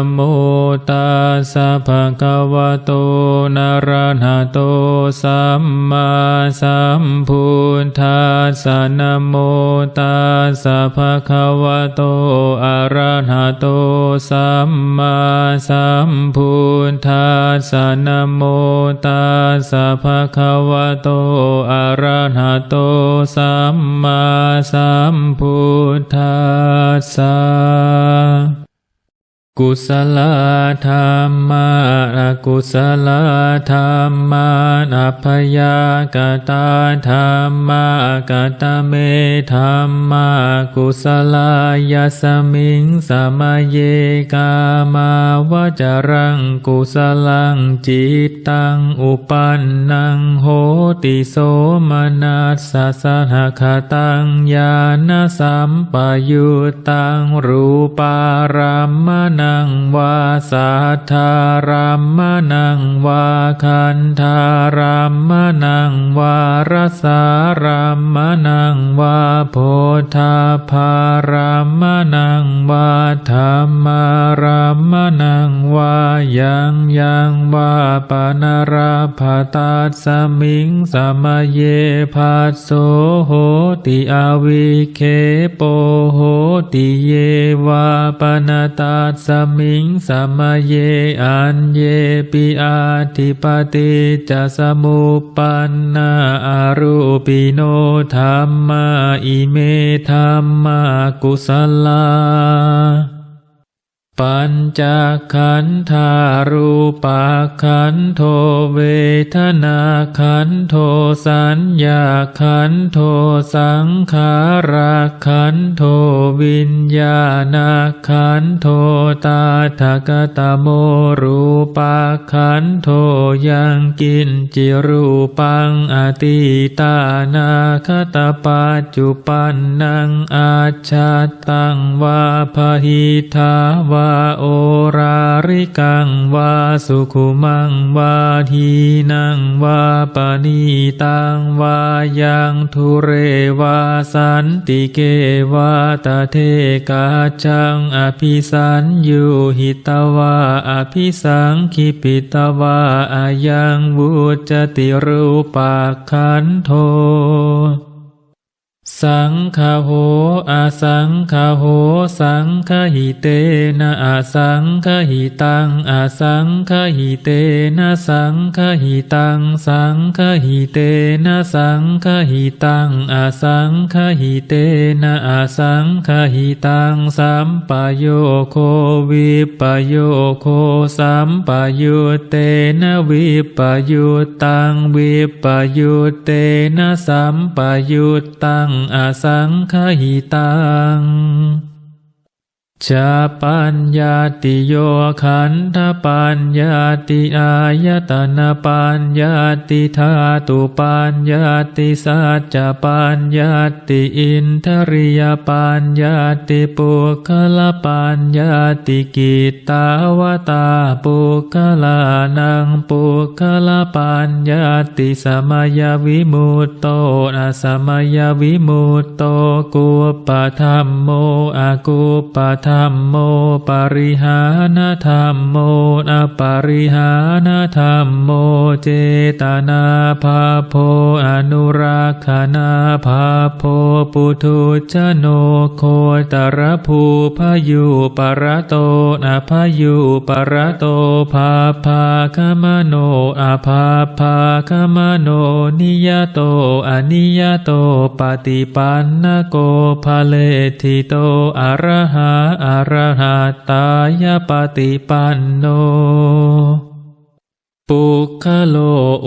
นะโมตัสสะภะคะวะโตนะระหะโตสัมมาสัมพุทธัสสะนะโมตัสสะภะคะวะโตอะระหะโตสัมมาสัมพุทธัสสะนะโมตัสสะภะคะวะโตอะระหะโตสัมมาสัมพุทธัสสะ กุศลธรรมาอกุศลธรรมาอัพยากตาธรรมากตเมธรรมากุศลายสมิงสมเยกามาวจรังกุศลังจิตตังอุปันนังโหติโสมนัสสะสหคตังญาณสัมปยุตตังรูปารามนังวาสัทธารามนังวาคันธารามนังวารสารามนังวาโพธาภารามนังวาธรรมารามนังวายังยังวาปนราภาตาสมิงสมเยภัสโสโหติอวิเคโปโหติเยวาปนตาสมิงสมเยอันเยปิอาทิปติจะสมุปปันนาอารูปิโนธรรมาอิเมธรรมากุสลา ปัญจขันธารูปาขันโทเวทนาขันโทสัญญาขันโทสังขาราขันโทวิญญาณขันโทตาทกตโมรูปา ขันโทยังกินจิรูปังอติตานาคตปัจจุปันนังอาชาตังวาพหิทาวาโอราริกังวาสุขุมังวาทีนังวาปณีตังวายังทุเรวาสันติเกวาตเทกาจังอภิสันยุหิตวาอภิสังคิปิปิตวาอายังวุจติรูปาคันโท สังฆโหอาสังฆโห สังฆหิเตนะอาสังฆหิตังอาสังฆหิเตนะสังฆหิตัง สังฆหิเตนะสังฆหิตังอาสังฆหิเตนะอาสังฆหิตังสัมปโยโควิปโยโคสัมปยุตเตนะวิปยุตตังวิปยุตเตนะสัมปยุตตังอสังขหิตัง ชาปัญญาติโยขันธปัญญาติอายตนะปัญญาติธาตุปัญญาติสัจจปัญญาติอินทริยปัญญาติปุคลปัญญาติกิตตาวตาปุคลานังปุคลปัญญาติสมยวิมุตโตอสมยวิมุตโตกุปธรรมโมอากุปธรรมโมปริหานธรรมโมอปริหานธรรมโมเจตนาภาโพอนุ รักขณาภาโพปุถุชโนโคตรภูพยุปรโตอภยุปรโตภาภาคมโนอาภาภาคมโนนิยโตอนิยโตปฏิปันนโกภาเลทิโตอรหาอรหัตตายปฏิปันโน ปุคโล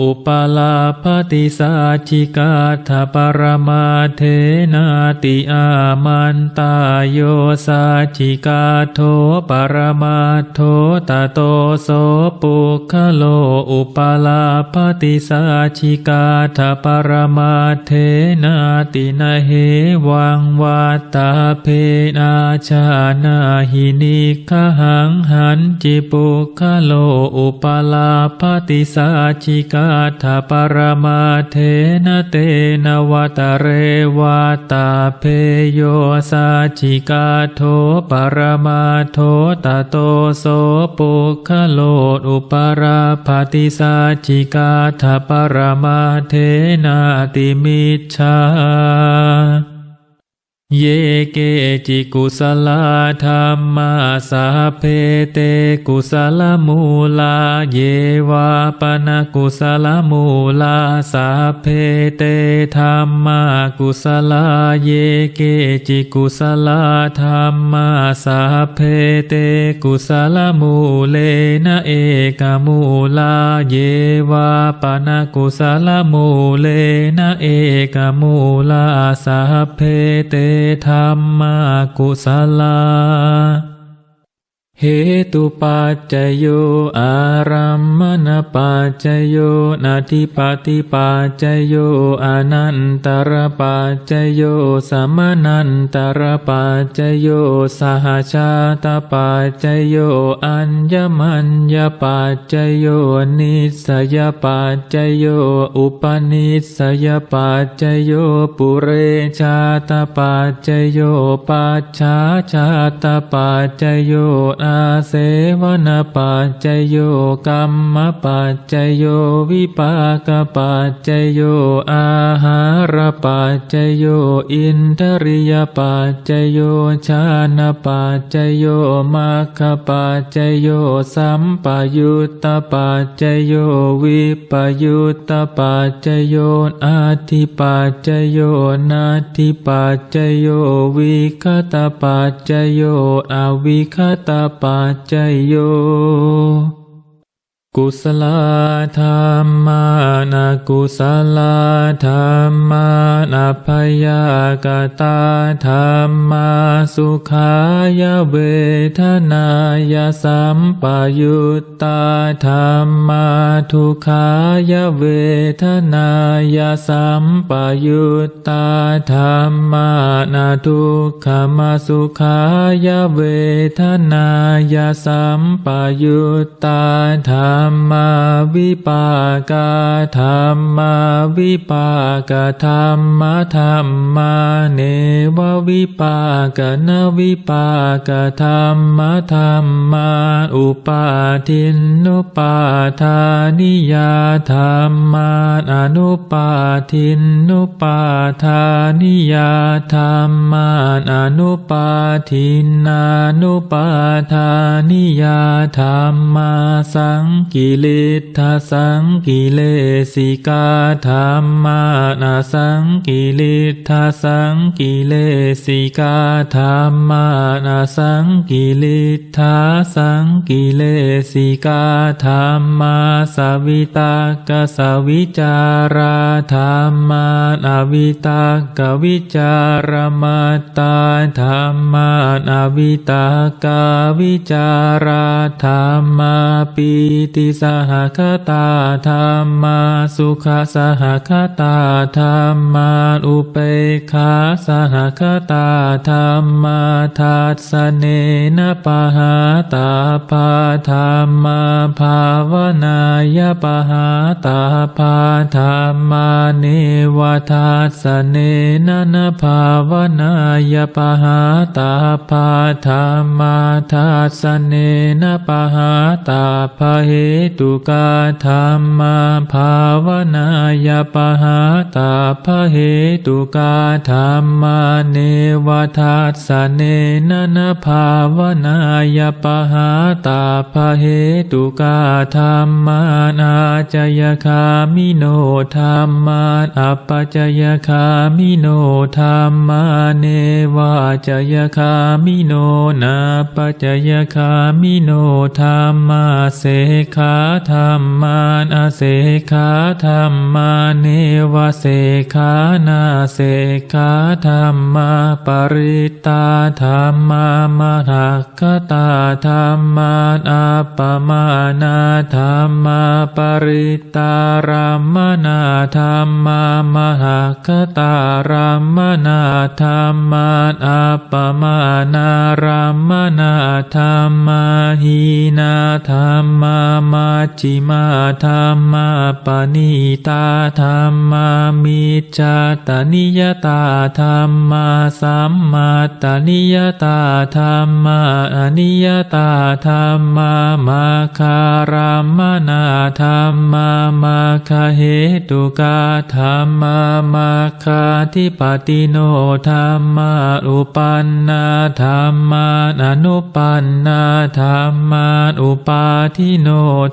อุปลาภติสาชิกาทปรมาเทนาติอามันตาโยสาชิกาโทปรมาโทตโตโสปุคโลอุปลาภติสาชิกาทปรมาเทนาตินาเหวังวัตตาเพนาชานาหินิคหังหันจิปุคโลอุปลาภติสาชิกาถาปรมาเทนะเตนวัตเรวาตาเพโยสาชิกาโทปรมาโทตโตโสปุคโลอุปราภาติสาชิกาถาปรมาเทนาติมิชา เยเกจิกุสลาธรรมาสาเพเตกุสลมูลา เยวาปนกุสลมูลาสาเพเตธรรมากุสลา เยเกจิกุสลาธรรมาสาเพเตกุสลมูเลนะเอกมูลา เยวาปนกุสลมูเลนะเอกมูลาสาเพเตธรรมากุศลา เหตุปัจจโยอารัมมณปัจจโยนาทิปติปัจจโยอนันตรปัจจโยสมนันตรปัจจโยสหชาตปัจจโยอัญญมัญญปัจจโยนิสยปัจจโยอุปนิสยปัจจโยปุเรชาตปัจจโยปัจฉาชาตปัจจโยอาเสวนปัจจโยกรรมปัจจโยวิปากปัจจโยอาหารปัจจโยอินทริยปัจจโยชานปัจจโยมัคคปัจจโยสัมปยุตตปัจจโยวิปยุตตปัจจโยอาทิปัจจโยนาทิปัจจโยวิคตปัจจโยอวิคตปัจจโย กุศลธรรมานากุศลธรรมานาพยากตาธรรมาสุขายเวทนายสัมปยุตตาธรรมาทุขายเวทนายสัมปยุตตาธรรมานาทุกขมาสุขายเวทนายสัมปยุตตาธรรมาวิปากาธรรมาวิปากธรรมธรรมมาเนววิปากนวิปากธรรมธรรมมาอุปาทินนุปาทานิยาธรรมาอนุปาทินนุปาทานิยาธรรมาอนุปาทินานุปาทานิยาธรรมาสังกิลิทาสังกิเลสิกาธรรมานาสังกิลิทาสังกิเลสิกาธรรมานาสังกิลิทาสังกิเลสิกาธรรมาสวิตากสวิจาราธรรมานาวิตากวิจารมาตาธรรมานาวิตากวิจาราธรรมาปีติสหคตาธรรมาสุขสหคตาธรรมาอุเปขาสหคตาธรรมาทัสสเนนะปะหาตาปาธรรมาภาวนายปะหาตาปาธรรมาเนวทัสสเนนะนะภาวนายปะหาตาปาธรรมาทัสสเนนะปะหาตาภะเหตุกาธรรมาภาวนายปหาตาภะเหตุกาธรรมาเนวทัสสเนนนภาวนายปหาตาภะเหตุกาธรรมานาจยคามิโนธรรมาอัปจยคามิโนธรรมาเนวาจยคามิโนนาปจจยคามิโนธรรมาเสขาธรรมานาเสขาธรรมาเนวเสขานาเสขาธรรมาปริตาธรรมามหัคตาธรรมาอัปปมานาธรรมาปริตารามนาธรรมามหัคตารามนาธรรมาอัปปมานารามนาธรรมาหีนาธรรมามมัชฌิมาธรรมาปณิตาธรรมามิจจาตนิยตาธรรมาสัมมาตานิยตาธรรมาอนิยตาธรรมามาคารามนาธรรมามาคาเหตุกาธรรมามาคาทิปติโนธรรมาอุปันนาธรรมาอนุปันนาธรรมาอุปาทิโน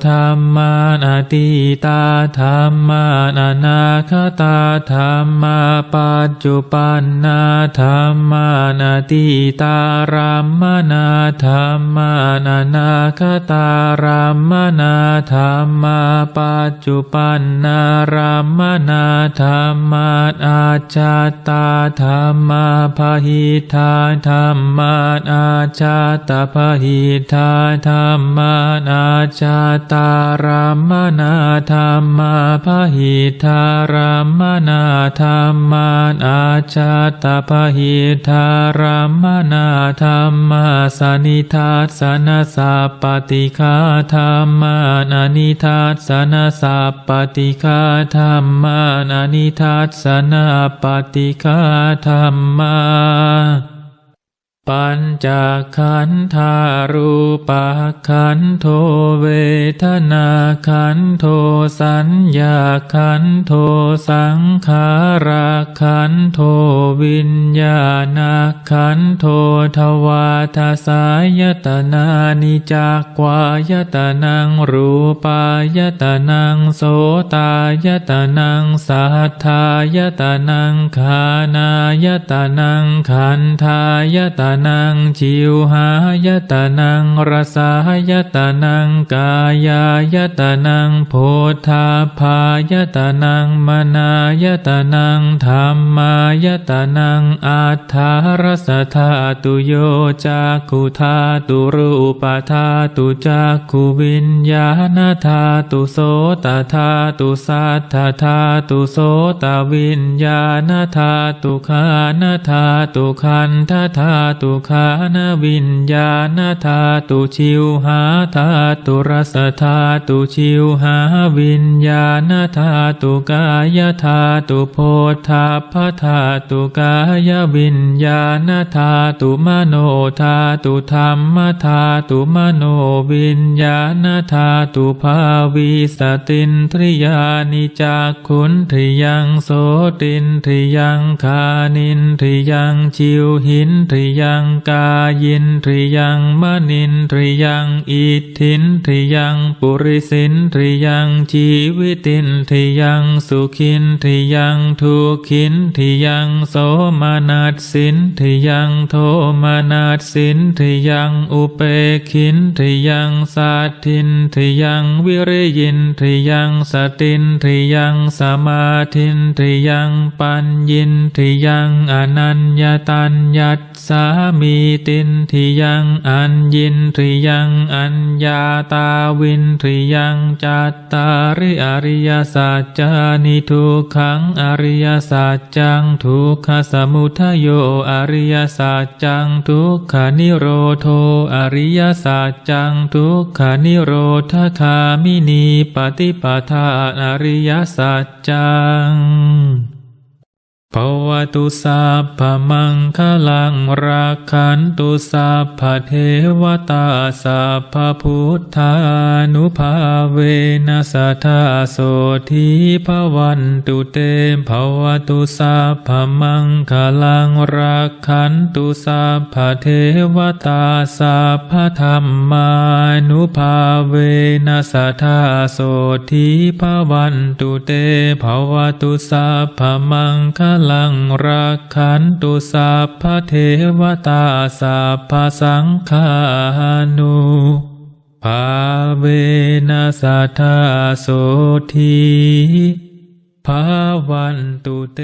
ธรรมานาติตาธรรมานานาคตาธรรมาปัจจุปันนาธรรมานาติตารามนาธรรมานานาคตารามนาธรรมาปัจจุปันนารามนาธรรมาอาจาตาธรรมาพหิทาธรรมาอาจาตพหิทาธรรมาอาจาตารามนาธรรมาพหิทารามนาธรรมาอาจาตพหิทารามนาธรรมาสนิทัสสนสัพปติคาธรรมานานิทัสสนสัพปติคาธรรมานานิทัสสนปฏิคาธรรมา ปัญจขันธารูปขันโทเวทนาขันโทสัญญาขันโทสังขาราขันโทวิญญาณขันโททวาทสายตนานิจากวายตนังรูปายตนังโสตายตนังสัทธายตนังขานายตนังขันธายตนังจิวหายตนังรสายตนังกายายตนังโพธาพายตนังมนายตนังธรรมายตนังอัฏฐารสธาตุโยจากขุธาตุรูปธาตุจากขุวิญญาณธาตุโสตธาตุสัทธธาตุโสตวิญญาณธาตุขานธาตุขันธธาตุตุขานวิญญาณธาตุชิวหาธาตุรสธาตุชิวหาวิญญาณธาตุกายธาตุโพธาพธาตุกายวิญญาณธาตุมโนธาตุธรรมธาตุมโนวิญญาณธาตุภาวีสตินทริยานิจากขุนทริยังโสตินทริยังคานินทริยังชิวหินทริยัังกายินทริยังมนินทริยังอิทธินทริยังปุริสินทริยังชีวิตินทริยังสุขินทริยังทุกขินทริยังโสมนัสสินทริยังโทมานัสสินทริยังอุเปขินทริยังสัตทินทริยังวิริยินทริยังสตินทริยังสมาธินทริยังปัญญินทริยังอนัญญตัญญัตสามีตินทิยังอัญญินทริยังอัญญาตาวินทริยังจัตตาริอริยสัจจานิทุกขังอริยสัจจังทุกขสมุทโยอริยสัจจังทุกขานิโรโทอริยสัจจังทุกขานิโรธคามินีปฏิปทาอริยสัจจัง ภวตุสัพพมังคลังรักขันตุสัพพเทวตาสัพพพุทธานุภาเวนัสทธาโสทีภวันตุเตภวตุสัพพมังคลังรักขันตุสัพพเทวตาสัพพธรรมานุภาเวนัสทธาโสทีภวันตุเตภวตุสัพพมังคลังรักขันตุสัพพเทวตาสัพพสังฆานุภาเวนัสธาโสทีภาวันตุเต